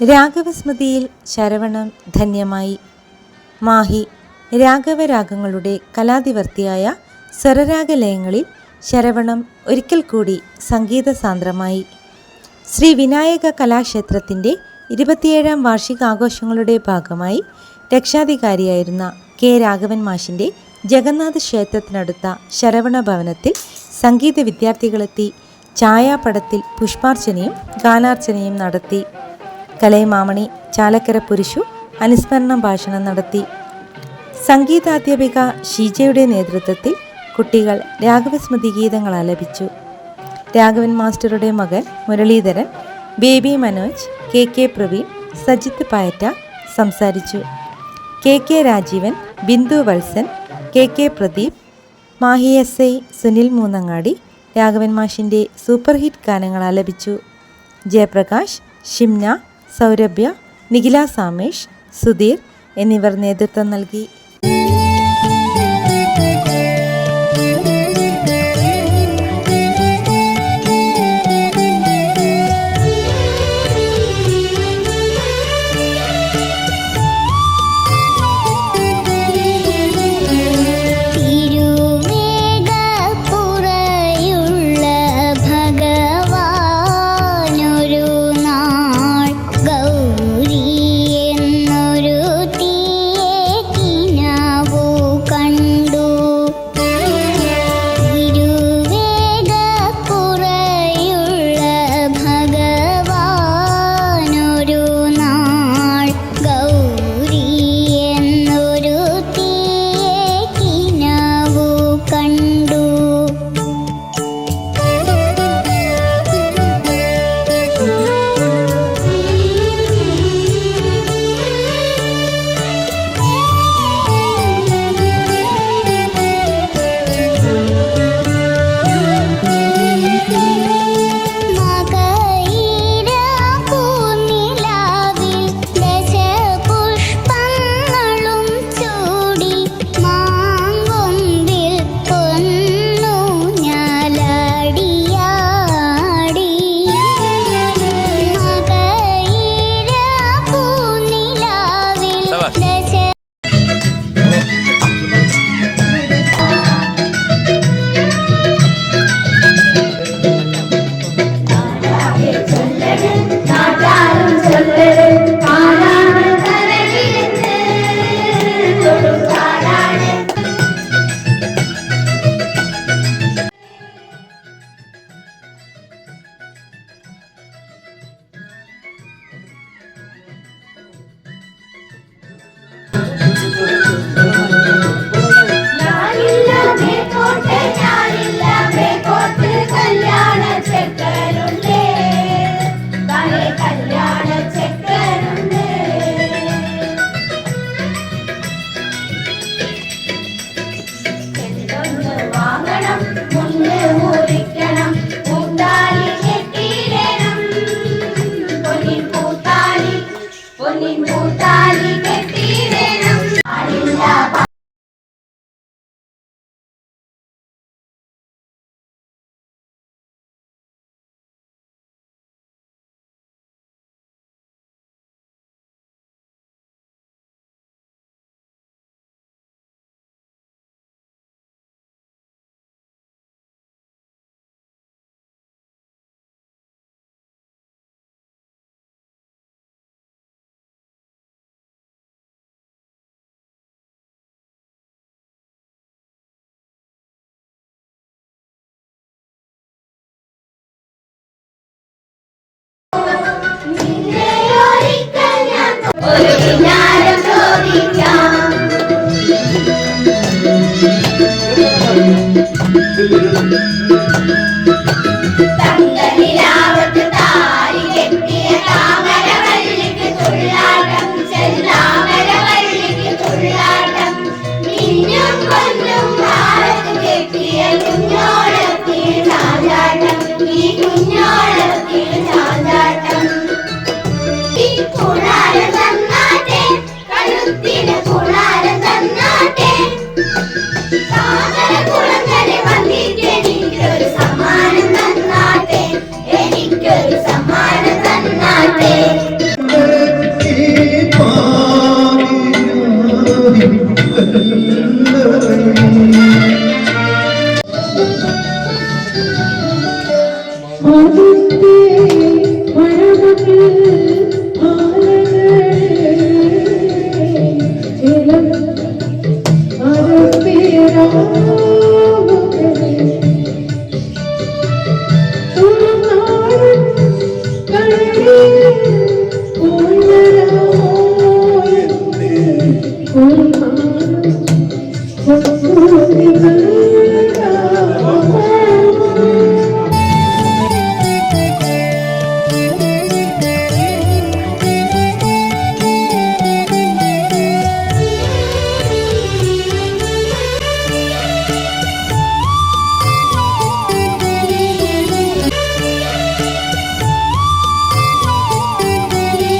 രാഘവസ്മൃതിയിൽ ശരവണം ധന്യമായി. മാഹി രാഘവരാഗങ്ങളുടെ കലാതിവർത്തിയായ സ്വരരാഗലയങ്ങളിൽ ശരവണം ഒരിക്കൽ കൂടി സംഗീത സാന്ദ്രമായി ശ്രീ വിനായക കലാക്ഷേത്രത്തിന്റെ ഇരുപത്തിയേഴാം വാർഷികാഘോഷങ്ങളുടെ ഭാഗമായി രക്ഷാധികാരിയായിരുന്ന കെ രാഘവൻ മാഷിന്റെ ജഗന്നാഥ ക്ഷേത്രത്തിനടുത്ത ശരവണ ഭവനത്തിൽ സംഗീത വിദ്യാർത്ഥികളെത്തി ഛായാപടത്തിൽ പുഷ്പാർച്ചനയും ഗാനാർച്ചനയും നടത്തി. കലൈമാമണി ചാലക്കര പുരുഷു അനുസ്മരണ ഭാഷണം നടത്തി. സംഗീതാധ്യാപിക ഷീജയുടെ നേതൃത്വത്തിൽ കുട്ടികൾ രാഘവസ്മൃതി ഗീതങ്ങൾ ആലപിച്ചു. രാഘവൻ മാസ്റ്ററുടെ മകൻ മുരളീധരൻ ബേബി മനോജ് കെ കെ പ്രവീൺ സജിത്ത് പായറ്റ സംസാരിച്ചു. K K Rajeevan Bindu Valsan K K Pradeep Mahe S I Sunil Moonnangadi Raghavan മാഷിന്റെ സൂപ്പർ ഹിറ്റ് ഗാനങ്ങൾ ആലപിച്ചു. ജയപ്രകാശ് ഷിംന സൗരഭ്യ നിഖില സാമേഷ് സുധീർ എന്നിവർ നേതൃത്വം നൽകി. 我有几天。Sim.